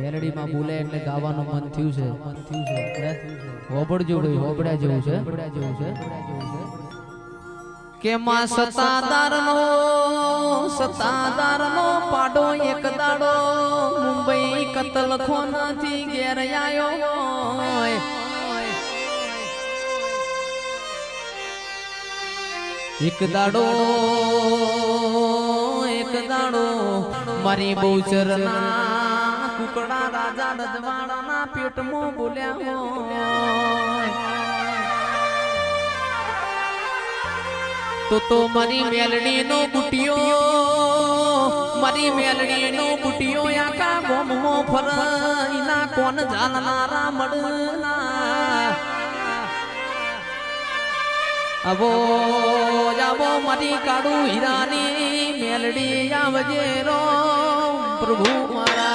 મેલડીમાં બોલે એટલે ગાવાનું મન થયું છે. મન થયું છે? હોબળજો ભાઈ હોબળ્યા જેવું છે. હોબળ્યા જેવું છે કે માં સતાદાર નો સતાદાર નો પાડો એક દાડો. મુંબઈ કતલ ખોનાથી ઘેર આયો એક દાડો દાડો મારી બહુચરના કુકડા રાજા રજવાડાના પેટમાં બોલ્યા તો તો મારી મેલડી નો બુટિયો, મારી મેલડી નો બુટિયો આકા ગોમો ફરઈના કોણ જાણનારા મળના અબો જાબો મારી કાળુ હીરાની મેલડી આવજે રો પ્રભુ મારા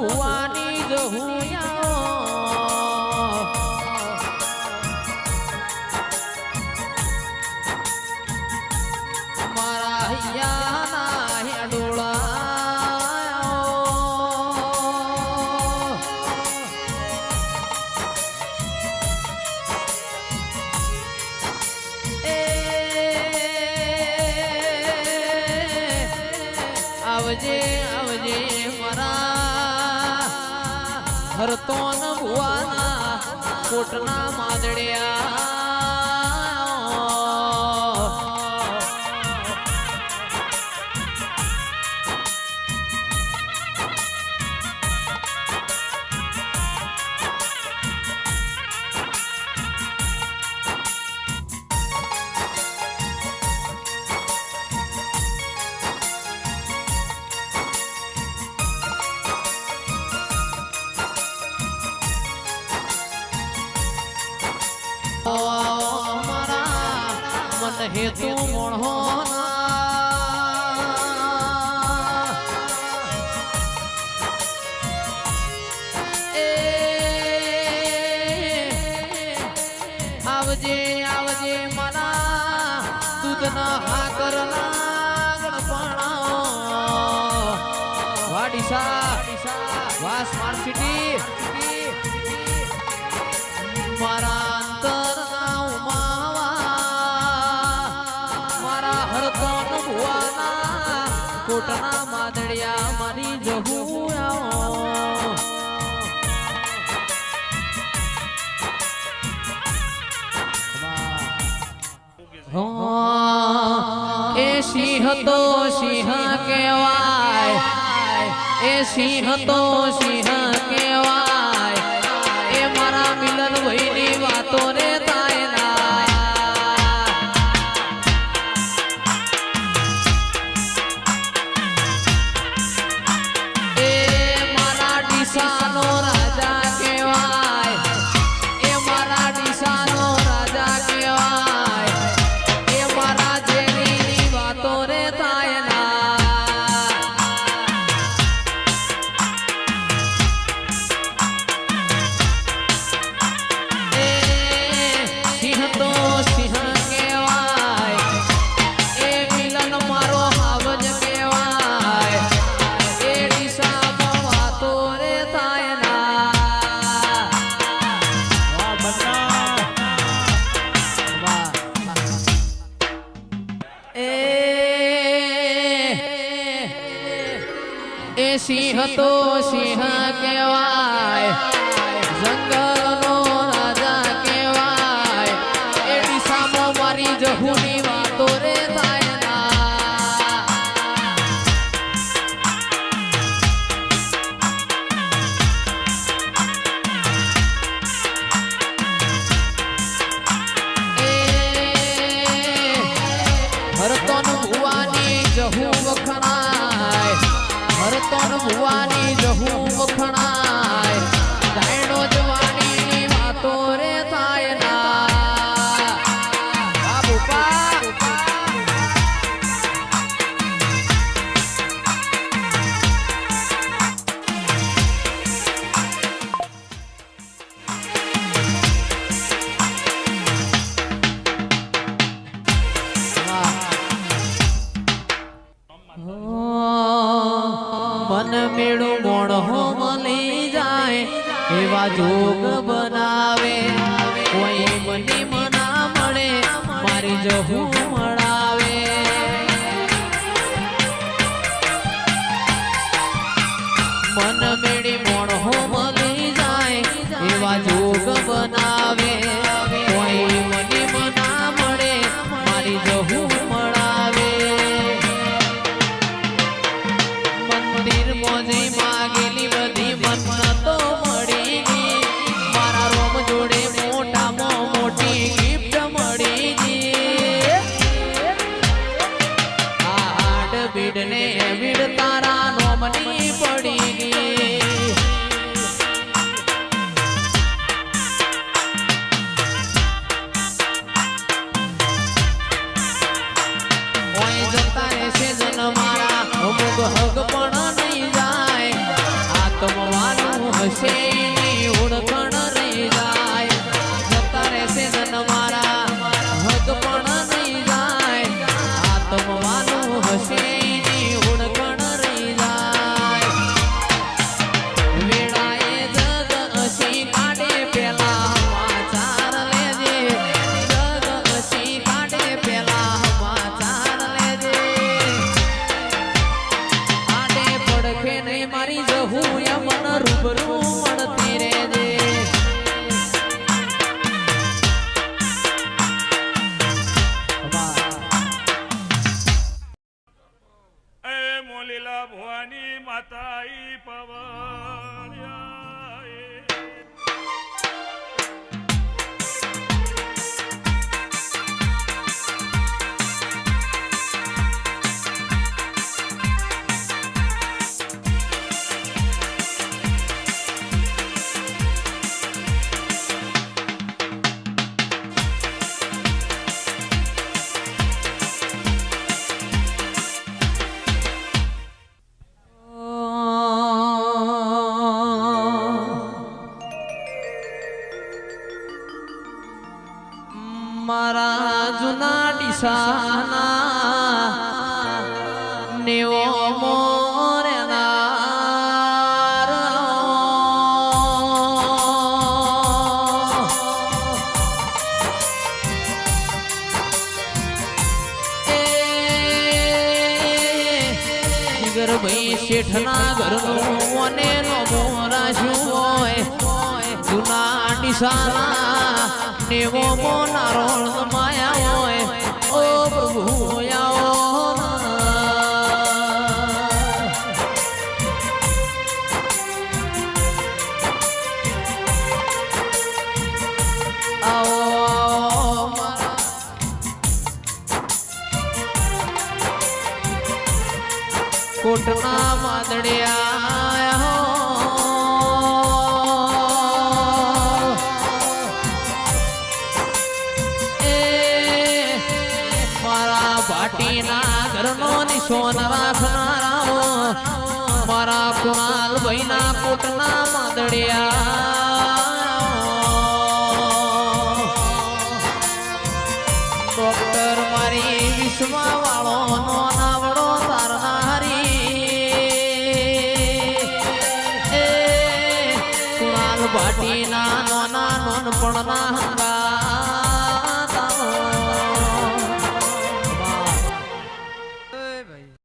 ભુવાની જહુયા હરતોન ભુવાના કોટના માદડિયા. હેતુ મોણો આવજે આવજે મના દૂધના હાકર લાગણપણા વાડીસા વાસ મારા રાતના માદળિયા મારી જહું એ સિંહ તો સિંહ કહેવાય એ સિંહ તો સિંહ એ સિંહ તો સિંહ કહેવાય જંગલ તણ ભુવાની જહું વખણાય. ગાયડો જવાની વાતો રે થાય. जो हूँ અમુક હક પણ નહીં જાય. આત્મવાનું હશે ಲೀಲಾ ಭುವನಿ ಮಾತಾಯಿ ಪವಾ ડીસાના નેવો ભાઈ શેઠના ઘરનું અને મોરાશું હોય? જૂના ડીસાના નેવો મોનારો માયા હોય. ઓ પ્રભુ કોટના માદડિયા